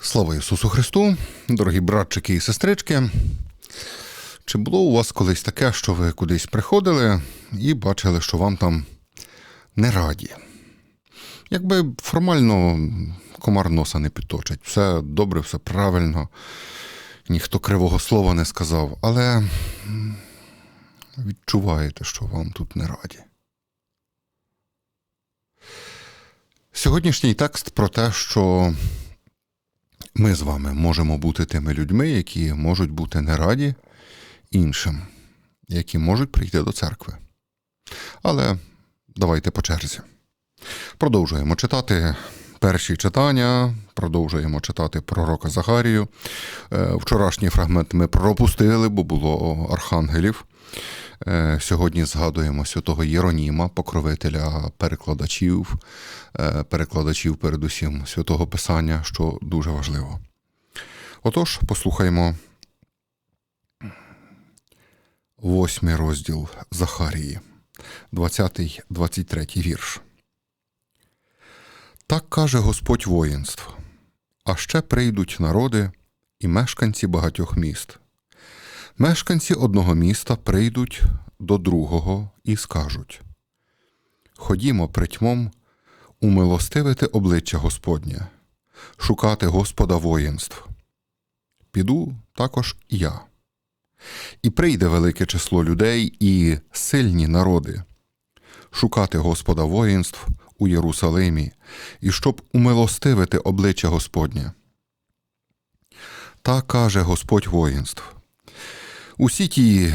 Слава Ісусу Христу, дорогі братчики і сестрички. Чи було у вас колись таке, що ви кудись приходили і бачили, що вам там не раді? Якби формально комар носа не підточить, все добре, все правильно, ніхто кривого слова не сказав, але відчуваєте, що вам тут не раді. Сьогоднішній текст про те, що ми з вами можемо бути тими людьми, які можуть бути не раді іншим, які можуть прийти до церкви. Але давайте по черзі. Продовжуємо читати перші читання, продовжуємо читати пророка Захарію. Е, Вчорашній фрагмент ми пропустили, бо було архангелів. Е, Сьогодні згадуємо святого Єроніма, покровителя перекладачів, е, перекладачів передусім святого Писання, що дуже важливо. Отож, послухаймо восьмий розділ Захарії, 20-23 вірш. Так каже Господь воїнств, а ще прийдуть народи і мешканці багатьох міст. Мешканці одного міста прийдуть до другого і скажуть: Ходімо притьмом умилостивити обличчя Господнє, шукати Господа воїнств. Піду також і я. І прийде велике число людей і сильні народи, шукати Господа воїнств у Єрусалимі, і щоб умилостивити обличчя Господнє. Та каже Господь воїнств. Усі ті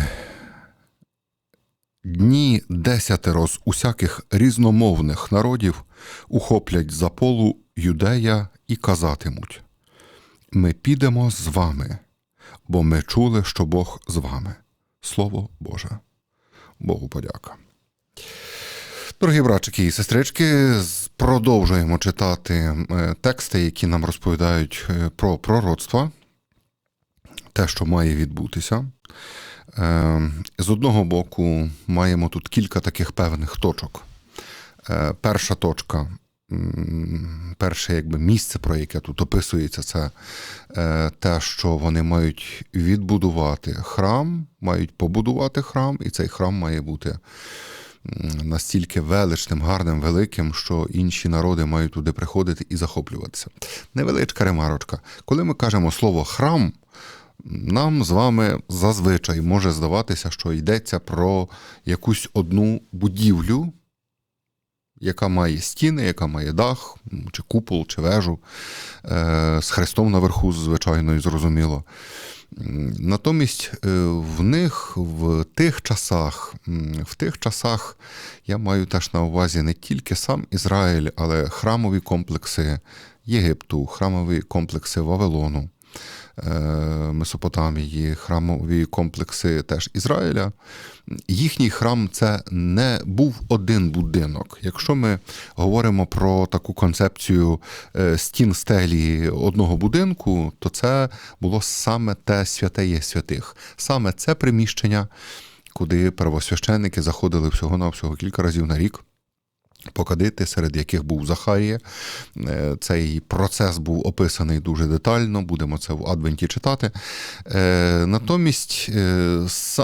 дні десятеро з усяких різномовних народів ухоплять за полу юдея і казатимуть Ми підемо з вами, бо ми чули, що Бог з вами. Слово Боже. Богу подяка. Дорогі братчики і сестрички, продовжуємо читати е, тексти, які нам розповідають е, про пророцтва, те, що має відбутися. Е, З одного боку, маємо тут кілька таких певних точок. Перша точка, перше якби місце, про яке тут описується, це те, що вони мають відбудувати храм, мають побудувати храм, і цей храм має бути настільки величним, гарним, великим, що інші народи мають туди приходити і захоплюватися. Невеличка ремарочка. Коли ми кажемо слово храм, нам з вами зазвичай може здаватися, що йдеться про якусь одну будівлю, яка має стіни, яка має дах, чи купол, чи вежу, е, з хрестом наверху, звичайно, і зрозуміло. Натомість е, в них в тих часах, в тих часах я маю теж на увазі не тільки сам Ізраїль, але храмові комплекси Єгипту, храмові комплекси Вавилону, Месопотамії, храмові комплекси теж Ізраїля. Їхній храм це не був один будинок. Якщо ми говоримо про таку концепцію е, стін стелі одного будинку, то це було саме те святе є святих, саме це приміщення, куди первосвященники заходили всього-навсього кілька разів на рік. Покадити, серед яких був Захарія. Е, Цей процес був описаний дуже детально, будемо це в Адвенті читати. Е, Натомість е,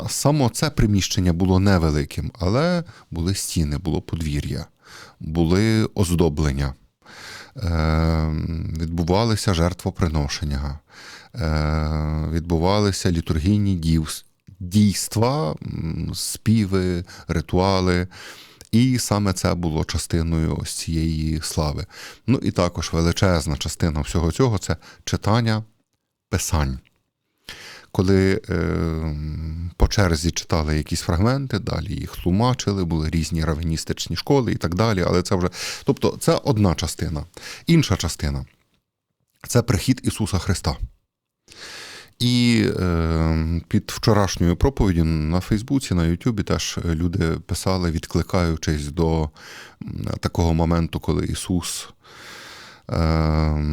само це приміщення було невеликим, але були стіни, було подвір'я, були оздоблення, відбувалися жертвоприношення, відбувалися літургійні дійства, співи, ритуали. І саме це було частиною ось цієї слави. Ну і також величезна частина всього цього це читання писань. Коли е, по черзі читали якісь фрагменти, далі їх тлумачили, були різні равеністичні школи і так далі. Але це вже. Тобто, це одна частина. Інша частина це прихід Ісуса Христа. І е, під вчорашньою проповіддю на Фейсбуці, на Ютубі теж люди писали, відкликаючись до такого моменту, коли Ісус е,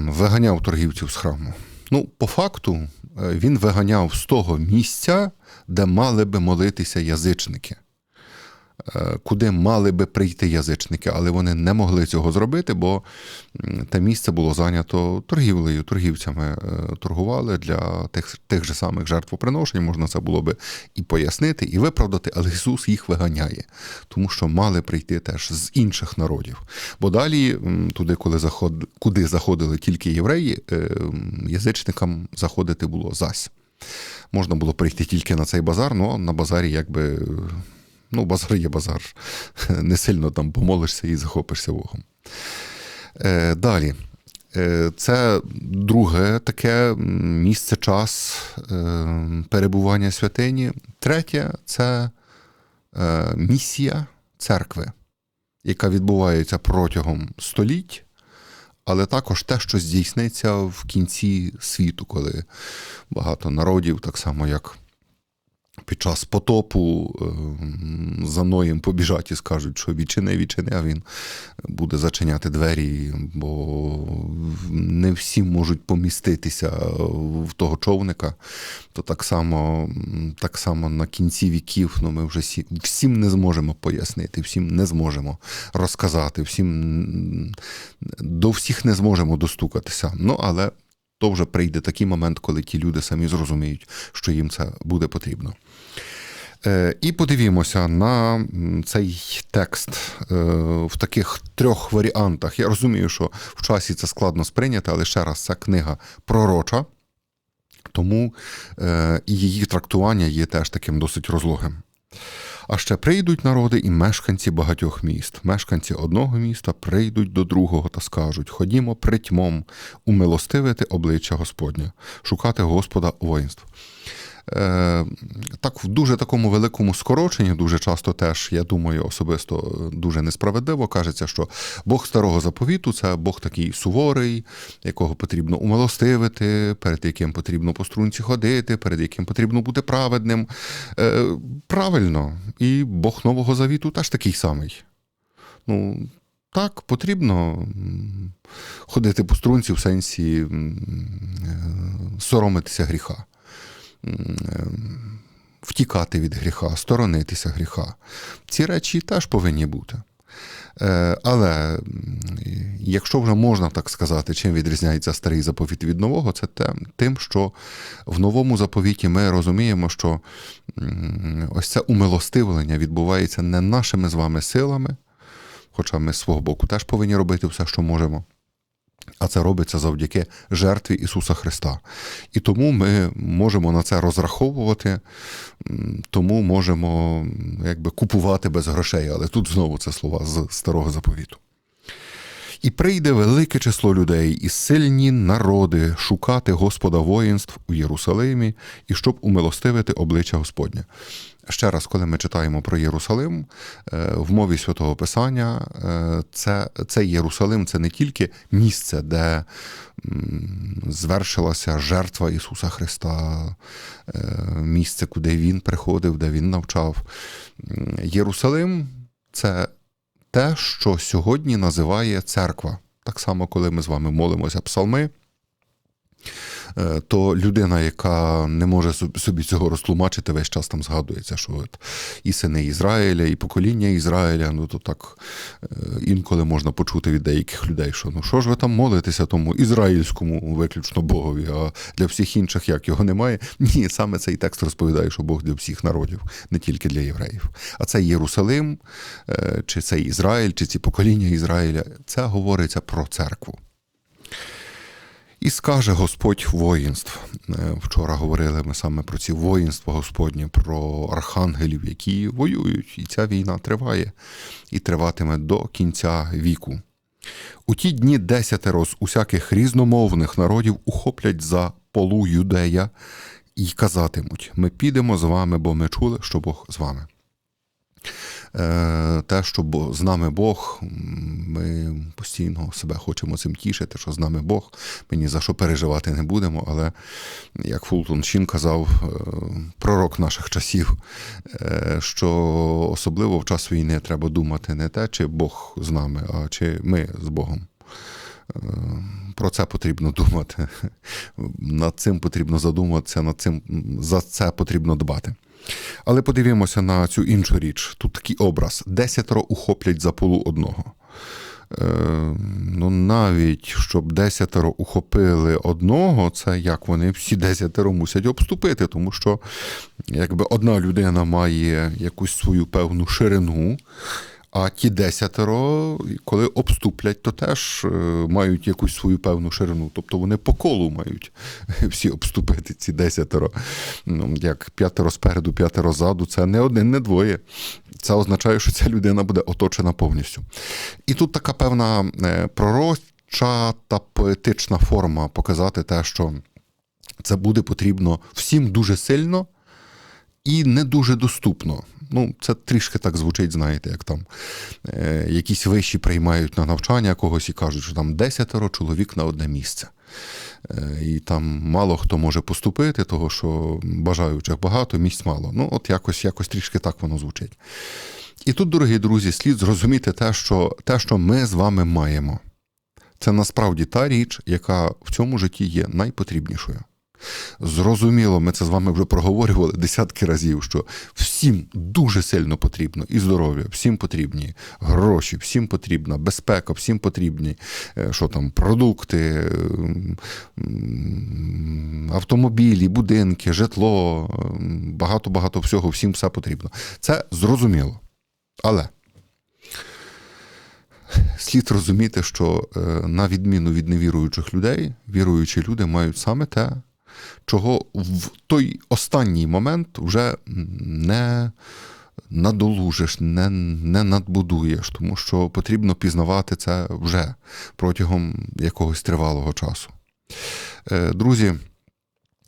виганяв торгівців з храму. Ну, по факту, е, він виганяв з того місця, де мали би молитися язичники. Е, куди мали би прийти язичники, але вони не могли цього зробити, бо те місце було зайнято торгівлею, торгівцями е, торгували для тих, тих же самих жертвоприношень. Можна це було би і пояснити, і виправдати, але Ісус їх виганяє, тому що мали прийти теж з інших народів. Бо далі, туди, коли заход... куди заходили тільки євреї, е, язичникам заходити було зась. Можна було прийти тільки на цей базар, але на базарі якби. Ну, базар є базар. Не сильно там помолишся і захопишся Богом. Е, далі. Е, Це друге таке місце, час е, перебування святині. Третє це е, місія церкви, яка відбувається протягом століть, але також те, що здійсниться в кінці світу, коли багато народів, так само як під час потопу ем, за Ноєм побіжать і скажуть, що відчини, відчини, а він буде зачиняти двері, бо не всі можуть поміститися в того човника. То так само, так само на кінці віків ну, ми вже всі, всім не зможемо пояснити, всім не зможемо розказати, всім до всіх не зможемо достукатися. Ну, але то вже прийде такий момент, коли ті люди самі зрозуміють, що їм це буде потрібно. Е, І подивімося на цей текст е, в таких трьох варіантах. Я розумію, що в часі це складно сприйняти, але ще раз, ця книга пророча, тому е, і її трактування є теж таким досить розлогим. А ще прийдуть народи і мешканці багатьох міст. Мешканці одного міста прийдуть до другого та скажуть: Ходімо притьмом умилостивити обличчя Господня, шукати Господа воїнств. Е, так, в дуже такому великому скороченні, дуже часто теж, я думаю, особисто е, дуже несправедливо кажеться, що Бог старого заповіту це Бог такий суворий, якого потрібно умилостивити, перед яким потрібно по струнці ходити, перед яким потрібно бути праведним. Е, правильно, і Бог Нового Завіту теж такий самий. Ну, так, потрібно ходити по струнці в сенсі соромитися гріха втікати від гріха, сторонитися гріха. Ці речі теж повинні бути. Е, Але якщо вже можна так сказати, чим відрізняється старий заповіт від нового, це тим, що в новому заповіті ми розуміємо, що ось це умилостивлення відбувається не нашими з вами силами, хоча ми з свого боку теж повинні робити все, що можемо. А це робиться завдяки жертві Ісуса Христа. І тому ми можемо на це розраховувати, тому можемо якби купувати без грошей. Але тут знову це слова з старого заповіту. І прийде велике число людей і сильні народи шукати Господа воїнств у Єрусалимі, і щоб умилостивити обличчя Господнє. Ще раз, коли ми читаємо про Єрусалим, е, в мові святого Писання, е, це, цей Єрусалим це не тільки місце, де звершилася жертва Ісуса Христа, е, місце, куди Він приходив, де Він навчав. Єрусалим це те, що сьогодні називає церква. Так само, коли ми з вами молимося псалми, то людина, яка не може соб- собі цього розтлумачити, весь час там згадується, що от і сини Ізраїля, і покоління Ізраїля, ну то так е, інколи можна почути від деяких людей, що ну що ж ви там молитеся тому ізраїльському виключно Богові, а для всіх інших як його немає. Ні, саме цей текст розповідає, що Бог для всіх народів, не тільки для євреїв. А це Єрусалим, е, чи це Ізраїль, чи ці покоління Ізраїля, це говориться про церкву. І скаже Господь воїнств. Е, Вчора говорили ми саме про ці воїнства Господні, про архангелів, які воюють, і ця війна триває і триватиме до кінця віку. У ті дні десятеро з усяких різномовних народів ухоплять за полу юдея і казатимуть: Ми підемо з вами, бо ми чули, що Бог з вами. Е, Те, що з нами Бог, ми постійно себе хочемо цим тішити, що з нами Бог. Ми ні за що переживати не будемо. Але як Фултон Шін казав, е, пророк наших часів, е, що особливо в час війни треба думати не те, чи Бог з нами, а чи ми з Богом. Про це потрібно думати. Над цим потрібно задуматися, над цим за це потрібно дбати. Але подивимося на цю іншу річ. Тут такий образ: десятеро ухоплять за полу одного. Е, ну, навіть щоб десятеро ухопили одного, це як вони всі десятеро мусять обступити, тому що якби одна людина має якусь свою певну ширину. А ті десятеро, коли обступлять, то теж е, мають якусь свою певну ширину. Тобто вони по колу мають всі обступити ці десятеро. Ну, як п'ятеро спереду, п'ятеро ззаду, це не один, не двоє. Це означає, що ця людина буде оточена повністю. І тут така певна е, пророча та поетична форма показати те, що це буде потрібно всім дуже сильно і не дуже доступно. Ну, це трішки так звучить, знаєте, як там е, якісь вищі приймають на навчання когось і кажуть, що там десятеро чоловік на одне місце. Е, і там мало хто може поступити, того що бажаючих багато, місць мало. Ну, от якось, якось трішки так воно звучить. І тут, дорогі друзі, слід зрозуміти те, що те, що ми з вами маємо, це насправді та річ, яка в цьому житті є найпотрібнішою. Зрозуміло, ми це з вами вже проговорювали десятки разів, що всім дуже сильно потрібно і здоров'я, всім потрібні гроші, всім потрібна безпека, всім потрібні е, що там, продукти, автомобілі, будинки, житло, багато-багато всього, всім все потрібно. Це зрозуміло. Але слід розуміти, що е, на відміну від невіруючих людей, віруючі люди мають саме те, чого в той останній момент вже не надолужиш, не, не надбудуєш, тому що потрібно пізнавати це вже протягом якогось тривалого часу. Е, Друзі,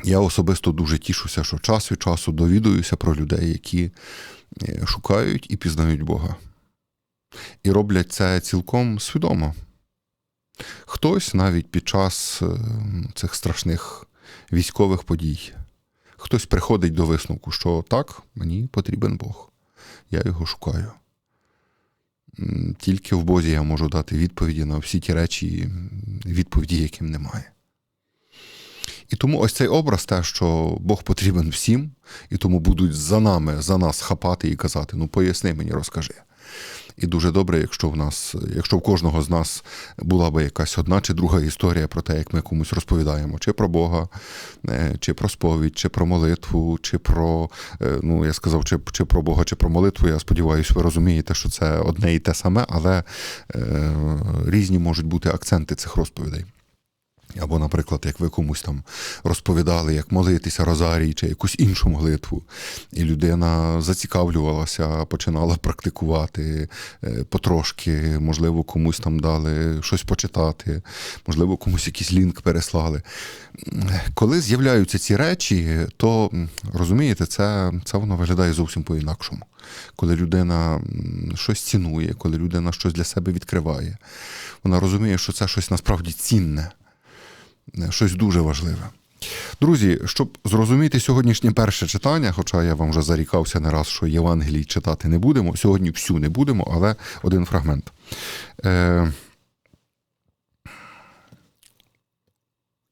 я особисто дуже тішуся, що час від часу довідуюся про людей, які е, шукають і пізнають Бога. І роблять це цілком свідомо. Хтось навіть під час е, цих страшних військових подій. Хтось приходить до висновку, що так, мені потрібен Бог. Я його шукаю. Тільки в Бозі я можу дати відповіді на всі ті речі, відповіді, яким немає. І тому ось цей образ, те, що Бог потрібен всім, і тому будуть за нами, за нас хапати і казати: ну поясни мені, розкажи. І дуже добре, якщо в нас, якщо в кожного з нас була би якась одна чи друга історія про те, як ми комусь розповідаємо, чи про Бога, е, чи про сповідь, чи про молитву, чи про, е, ну я сказав, чи, чи про Бога, чи про молитву. Я сподіваюся, ви розумієте, що це одне і те саме, але е, різні можуть бути акценти цих розповідей. Або, наприклад, як ви комусь там розповідали, як молитися Розарій чи якусь іншу молитву, і людина зацікавлювалася, починала практикувати е, потрошки, можливо, комусь там дали щось почитати, можливо, комусь якийсь лінк переслали. Коли з'являються ці речі, то розумієте, це, це воно виглядає зовсім по-інакшому. Коли людина щось цінує, коли людина щось для себе відкриває, вона розуміє, що це щось насправді цінне щось дуже важливе. Друзі, щоб зрозуміти сьогоднішнє перше читання, хоча я вам вже зарікався не раз, що Євангелій читати не будемо, сьогодні всю не будемо, але один фрагмент. Е...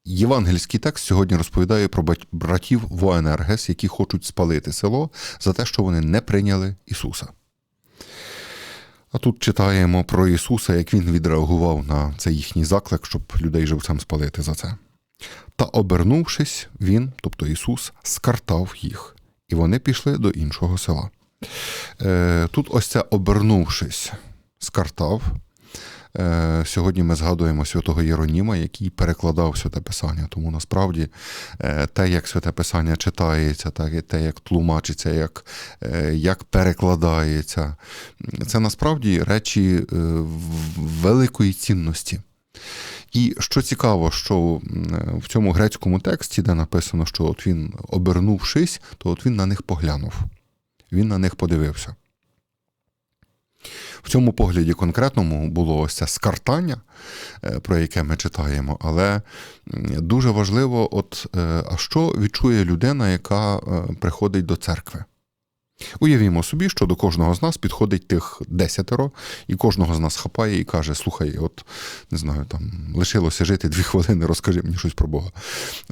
Євангельський текст сьогодні розповідає про братів Военергес, які хочуть спалити село за те, що вони не прийняли Ісуса. А тут читаємо про Ісуса, як Він відреагував на цей їхній заклик, щоб людей живцем спалити за це. Та обернувшись, Він, тобто Ісус, скартав їх, і вони пішли до іншого села. Е, Тут ось це обернувшись, скартав. Е, Сьогодні ми згадуємо святого Єроніма, який перекладав святе Писання. Тому насправді е, те, як святе Писання читається, те, як тлумачиться, як, е, як перекладається, це насправді речі великої цінності. І що цікаво, що в цьому грецькому тексті, де написано, що от він обернувшись, то от він на них поглянув, він на них подивився. В цьому погляді конкретному було ось це скартання, е, про яке ми читаємо, але дуже важливо, от, е, а що відчує людина, яка е, приходить до церкви? Уявімо собі, що до кожного з нас підходить тих десятеро, і кожного з нас хапає і каже: Слухай, от не знаю, там лишилося жити дві хвилини, розкажи мені щось про Бога.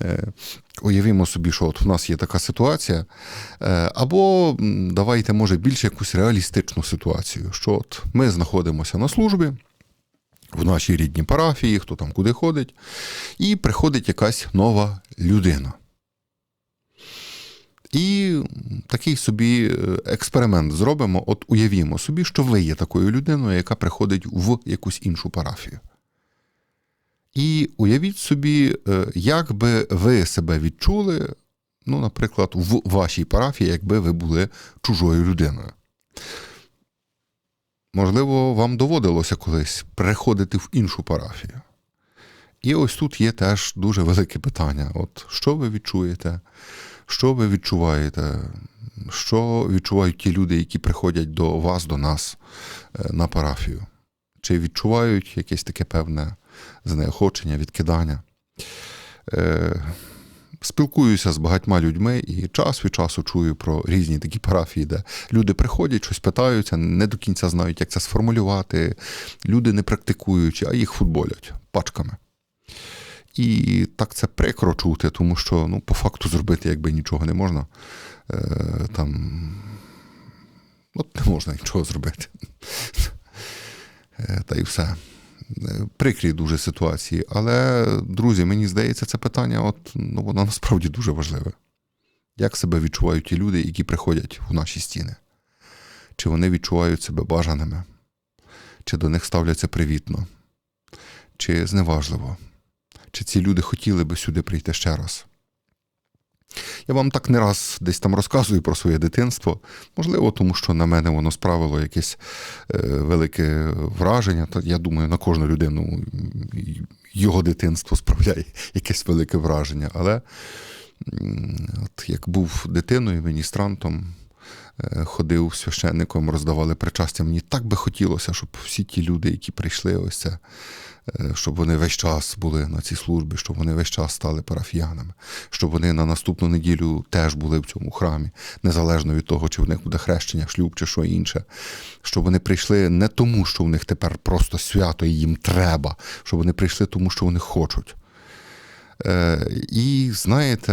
Е, Уявімо собі, що от у нас є така ситуація. Е, або давайте, може, більш якусь реалістичну ситуацію, що от ми знаходимося на службі. В нашій рідній парафії, хто там куди ходить, і приходить якась нова людина. І такий собі е, експеримент зробимо. От уявімо собі, що ви є такою людиною, яка приходить в якусь іншу парафію. І уявіть собі, е, як би ви себе відчули, ну, наприклад, в вашій парафії, якби ви були чужою людиною. Можливо, вам доводилося колись приходити в іншу парафію. І ось тут є теж дуже велике питання: От що ви відчуєте? Що ви відчуваєте? Що відчувають ті люди, які приходять до вас, до нас е, на парафію? Чи відчувають якесь таке певне знеохочення, відкидання? Е, Спілкуюся з багатьма людьми і час від часу чую про різні такі парафії, де люди приходять, щось питаються, не до кінця знають, як це сформулювати. Люди не практикуючи, а їх футболять пачками. І так це прикро чути, тому що ну, по факту зробити якби нічого не можна. Е, Там от не можна нічого зробити. Е, Та й все. Е, Прикрі дуже ситуації. Але, друзі, мені здається, це питання, от, ну, воно насправді дуже важливе. Як себе відчувають ті люди, які приходять в наші стіни? Чи вони відчувають себе бажаними? Чи до них ставляться привітно? Чи зневажливо? Чи ці люди хотіли би сюди прийти ще раз. Я вам так не раз десь там розказую про своє дитинство, можливо, тому що на мене воно справило якесь е, велике враження. Я думаю, на кожну людину його дитинство справляє якесь велике враження. Але от як був дитиною, міністрантом, ходив священником, роздавали причастя, мені так би хотілося, щоб всі ті люди, які прийшли, ось це Е, щоб вони весь час були на цій службі, щоб вони весь час стали парафіянами, щоб вони на наступну неділю теж були в цьому храмі, незалежно від того, чи в них буде хрещення, шлюб чи що інше. Щоб вони прийшли не тому, що в них тепер просто свято і їм треба, щоб вони прийшли тому, що вони хочуть. Е, і знаєте,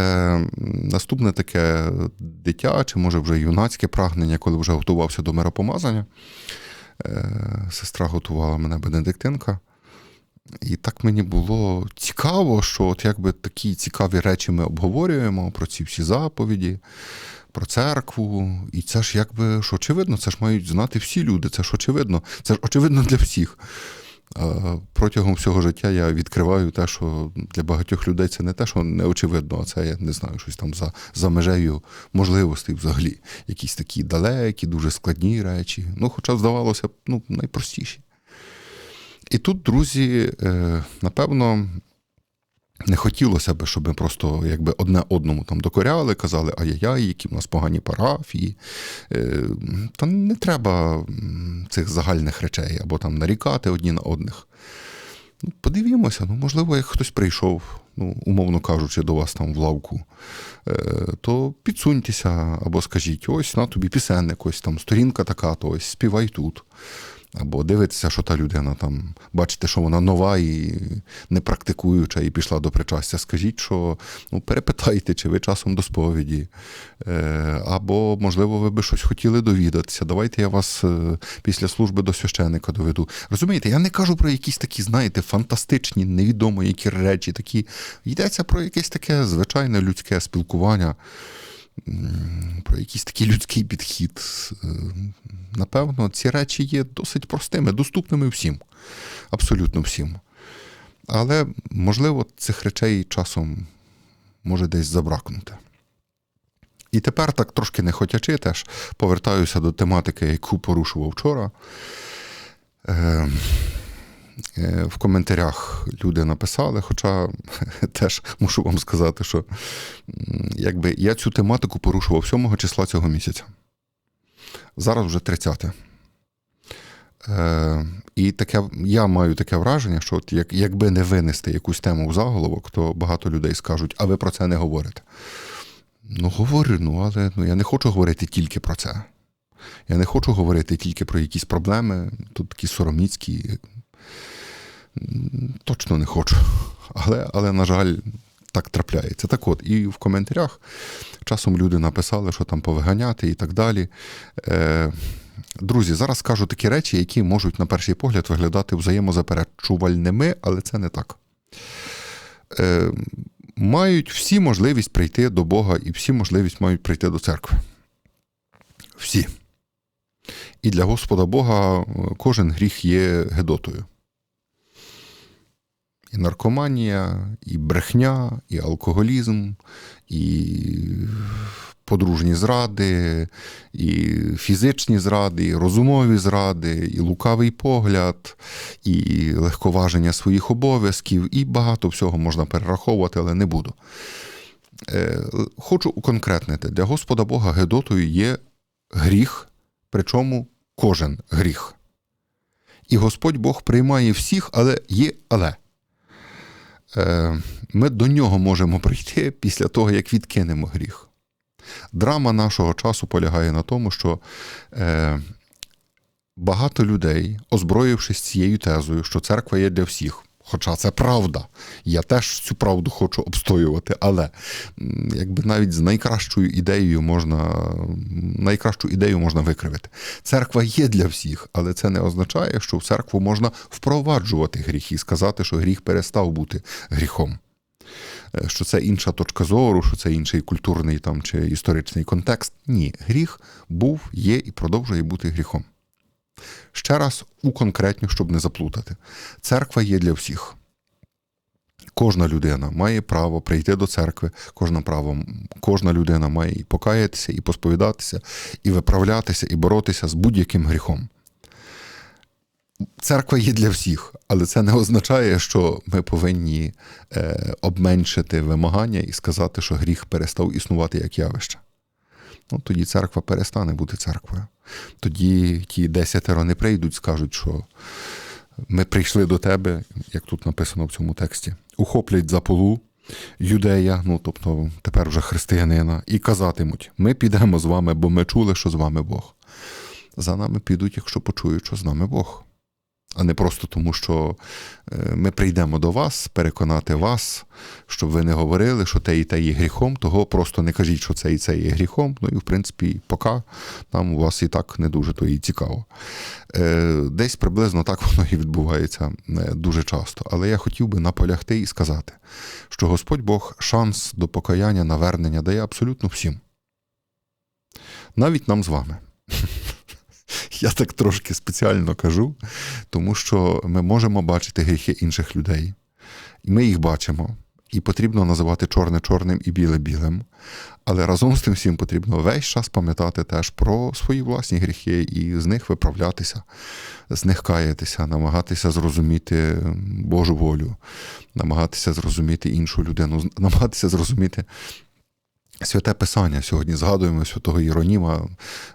наступне таке дитяче, може вже юнацьке прагнення, коли вже готувався до миропомазання. Е, сестра готувала мене Бенедиктинка. І так мені було цікаво, що от якби такі цікаві речі ми обговорюємо про ці всі заповіді, про церкву. І це ж якби ж очевидно, це ж мають знати всі люди, це ж очевидно, це ж очевидно для всіх. Протягом всього життя я відкриваю те, що для багатьох людей це не те, що не очевидно, а це я не знаю, щось там за за межею можливостей взагалі. Якісь такі далекі, дуже складні речі. Ну, хоча, здавалося ну, найпростіші. І тут, друзі, е, напевно, не хотілося б, щоб ми просто якби одне одному там докоряли, казали, ай-яй-яй, які в нас погані парафії. Е, та не треба цих загальних речей або там нарікати одні на одних. Ну, Подивімося, ну, можливо, як хтось прийшов, ну, умовно кажучи, до вас там в лавку, е, то підсуньтеся або скажіть, ось на тобі пісенник, ось там сторінка така, то ось співай тут. Або дивитися, що та людина там, бачите, що вона нова і не практикуюча, і пішла до причастя. Скажіть, що ну, перепитайте, чи ви часом до сповіді. Е, Або, можливо, ви би щось хотіли довідатися. Давайте я вас е, після служби до священика доведу. Розумієте, я не кажу про якісь такі, знаєте, фантастичні, невідомо які речі. такі. Йдеться про якесь таке звичайне людське спілкування про якийсь такий людський підхід. Е, напевно, ці речі є досить простими, доступними всім, абсолютно всім. Але, можливо, цих речей часом може десь забракнути. І тепер, так трошки не хотячи, теж повертаюся до тематики, яку порушував вчора. Е, в коментарях люди написали, хоча теж мушу вам сказати, що якби я цю тематику порушував 7 числа цього місяця. Зараз вже 30. Е, І таке, я маю таке враження, що от як, якби не винести якусь тему в заголовок, то багато людей скажуть, а ви про це не говорите. Ну, говорю, ну, але ну, я не хочу говорити тільки про це. Я не хочу говорити тільки про якісь проблеми, тут такі сороміцькі. Точно не хочу. Але, але, на жаль, так трапляється. Так от, і в коментарях часом люди написали, що там повиганяти і так далі. Е, друзі, зараз скажу такі речі, які можуть на перший погляд виглядати взаємозаперечувальними, але це не так. Е, мають всі можливість прийти до Бога і всі можливість мають прийти до церкви. Всі. І для Господа Бога е, кожен гріх є гедотою. І наркоманія, і брехня, і алкоголізм, і подружні зради, і фізичні зради, і розумові зради, і лукавий погляд, і легковаження своїх обов'язків, і багато всього можна перераховувати, але не буду. Е, Хочу уконкретнити, для Господа Бога Гедотою є гріх, причому кожен гріх. І Господь Бог приймає всіх, але є але. Е, Ми до нього можемо прийти після того, як відкинемо гріх. Драма нашого часу полягає на тому, що е, багато людей, озброївшись цією тезою, що церква є для всіх. Хоча це правда. Я теж цю правду хочу обстоювати, але якби навіть з найкращою ідеєю можна найкращу ідею можна викривити. Церква є для всіх, але це не означає, що в церкву можна впроваджувати гріх і сказати, що гріх перестав бути гріхом. Е, Що це інша точка зору, що це інший культурний там чи історичний контекст. Ні, гріх був, є і продовжує бути гріхом. Ще раз уконкретню, щоб не заплутати. Церква є для всіх. Кожна людина має право прийти до церкви, кожна, право, кожна людина має і покаятися, і посповідатися, і виправлятися, і боротися з будь-яким гріхом. Церква є для всіх, але це не означає, що ми повинні е, обменшити вимагання і сказати, що гріх перестав існувати як явище. Ну, тоді церква перестане бути церквою. Тоді ті десятеро не прийдуть, скажуть, що ми прийшли до тебе, як тут написано в цьому тексті, ухоплять за полу юдея, ну тобто тепер вже християнина, і казатимуть: ми підемо з вами, бо ми чули, що з вами Бог. За нами підуть, якщо почують, що з нами Бог. А не просто тому, що е, ми прийдемо до вас, переконати вас, щоб ви не говорили, що те і те є гріхом, того просто не кажіть, що це і це є гріхом. Ну і в принципі, поки нам у вас і так не дуже то і цікаво. Е, Десь приблизно так воно і відбувається е, дуже часто. Але я хотів би наполягти і сказати, що Господь Бог шанс до покаяння, навернення дає абсолютно всім. Навіть нам з вами. Я так трошки спеціально кажу, тому що ми можемо бачити гріхи інших людей. І ми їх бачимо. І потрібно називати чорне чорним і біле білим. Але разом з тим всім потрібно весь час пам'ятати теж про свої власні гріхи і з них виправлятися, з них каятися, намагатися зрозуміти Божу волю, намагатися зрозуміти іншу людину, намагатися зрозуміти Святе Писання сьогодні згадуємо святого Іроніма,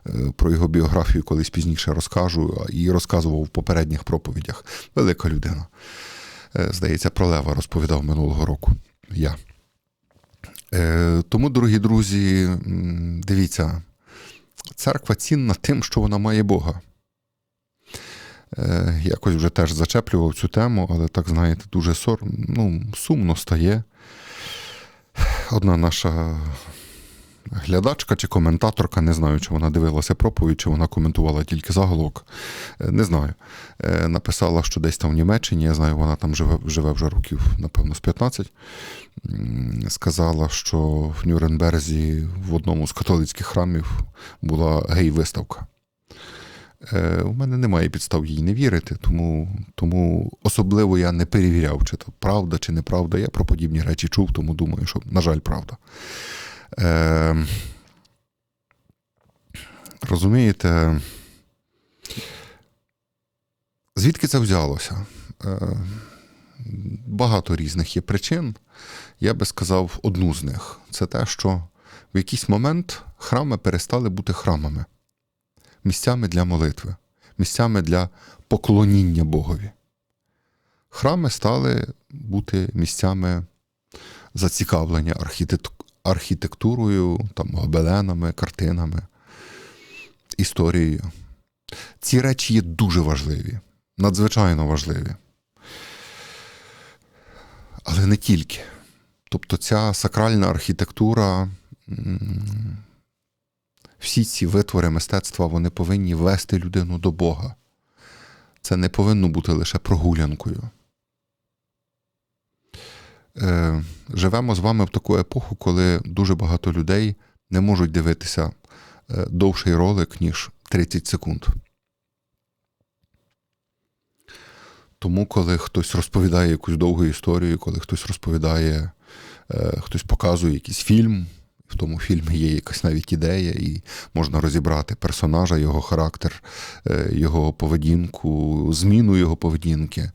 е, про його біографію колись пізніше розкажу і розказував в попередніх проповідях. Велика людина. Е, Здається, про Лева розповідав минулого року. Я. Е, Тому, дорогі друзі, дивіться, церква цінна тим, що вона має Бога. Якось вже теж зачеплював цю тему, але так, знаєте, дуже сор... ну, сумно стає. Одна наша глядачка чи коментаторка, не знаю, чи вона дивилася проповідь, чи вона коментувала тільки заголовок, е, не знаю. Е, Написала, що десь там в Німеччині, я знаю, вона там живе, живе вже років, напевно, з 15. Сказала, що в Нюрнберзі в одному з католицьких храмів була гей-виставка. Е, У мене немає підстав їй не вірити, тому, тому особливо я не перевіряв, чи то правда, чи неправда. Я про подібні речі чув, тому думаю, що, на жаль, правда. Е, розумієте, звідки це взялося? Е, багато різних є причин. Я би сказав одну з них. Це те, що в якийсь момент храми перестали бути храмами, місцями для молитви, місцями для поклоніння Богові. Храми стали бути місцями зацікавлення архітект- архітектурою, там, гобеленами, картинами, історією. Ці речі є дуже важливі, надзвичайно важливі. Але не тільки. Тобто ця сакральна архітектура, всі ці витвори мистецтва вони повинні вести людину до Бога. Це не повинно бути лише прогулянкою. Е, живемо з вами в таку епоху, коли дуже багато людей не можуть дивитися е, довший ролик, ніж 30 секунд. Тому, коли хтось розповідає якусь довгу історію, коли хтось розповідає, е, хтось показує якийсь фільм, в тому фільмі є якась навіть ідея, і можна розібрати персонажа, його характер, е, його поведінку, зміну його поведінки.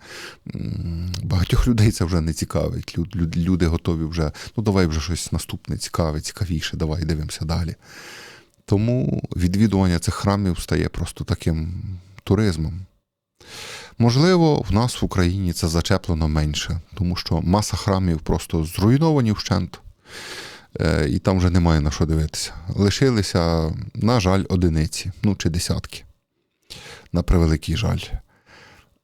Багатьох людей це вже не цікавить. Лю- лю- Люди готові вже, ну давай вже щось наступне цікаве, цікавіше, давай дивимося далі. Тому відвідування цих храмів стає просто таким туризмом. Можливо, в нас в Україні це зачеплено менше, тому що маса храмів просто зруйновані вщент, і там вже немає на що дивитися. Лишилися, на жаль, одиниці, ну чи десятки. На превеликий жаль.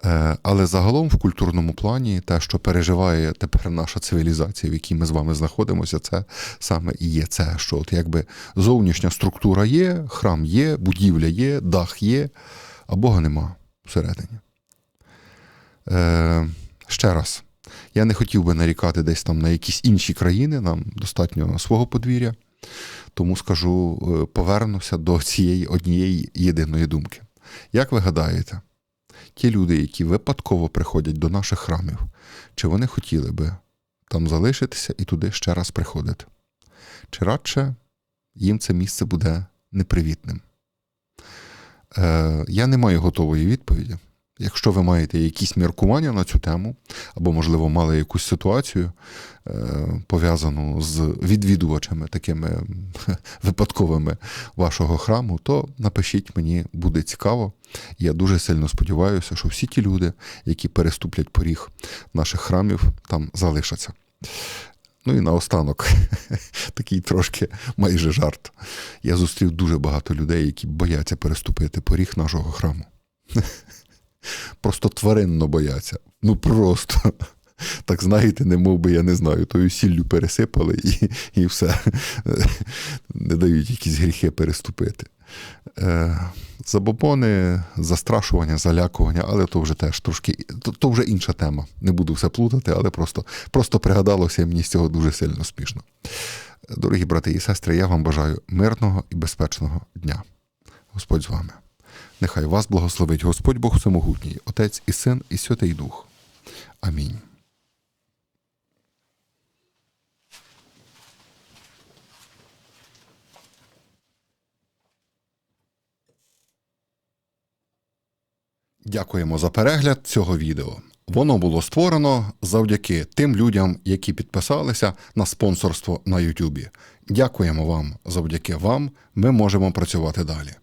Е, Але загалом в культурному плані те, що переживає тепер наша цивілізація, в якій ми з вами знаходимося, це саме і є це, що от якби зовнішня структура є, храм є, будівля є, дах є, а Бога нема всередині. Е, ще раз, я не хотів би нарікати десь там на якісь інші країни, нам достатньо свого подвір'я, тому скажу, е, повернуся до цієї однієї єдиної думки. Як ви гадаєте, ті люди, які випадково приходять до наших храмів, чи вони хотіли би там залишитися і туди ще раз приходити? Чи радше їм це місце буде непривітним? Е, я не маю готової відповіді. Якщо ви маєте якісь міркування на цю тему, або, можливо, мали якусь ситуацію е, пов'язану з відвідувачами такими випадковими вашого храму, то напишіть мені, буде цікаво. Я дуже сильно сподіваюся, що всі ті люди, які переступлять поріг наших храмів, там залишаться. Ну і наостанок, такий трошки майже жарт. Я зустрів дуже багато людей, які бояться переступити поріг нашого храму. Просто тваринно бояться. Ну просто. Так знаєте, не мов би, я не знаю, тою сіллю пересипали і, і все. Не дають якісь гріхи переступити. Е, Забобони, застрашування, залякування, але то вже теж трошки, то, то вже інша тема. Не буду все плутати, але просто, просто пригадалося і мені з цього дуже сильно смішно. Дорогі брати і сестри, я вам бажаю мирного і безпечного дня. Господь з вами. Нехай вас благословить Господь Бог Всемогутній, Отець і Син, і Святий Дух. Амінь. Дякуємо за перегляд цього відео. Воно було створено завдяки тим людям, які підписалися на спонсорство на Ютубі. Дякуємо вам. Завдяки вам ми можемо працювати далі.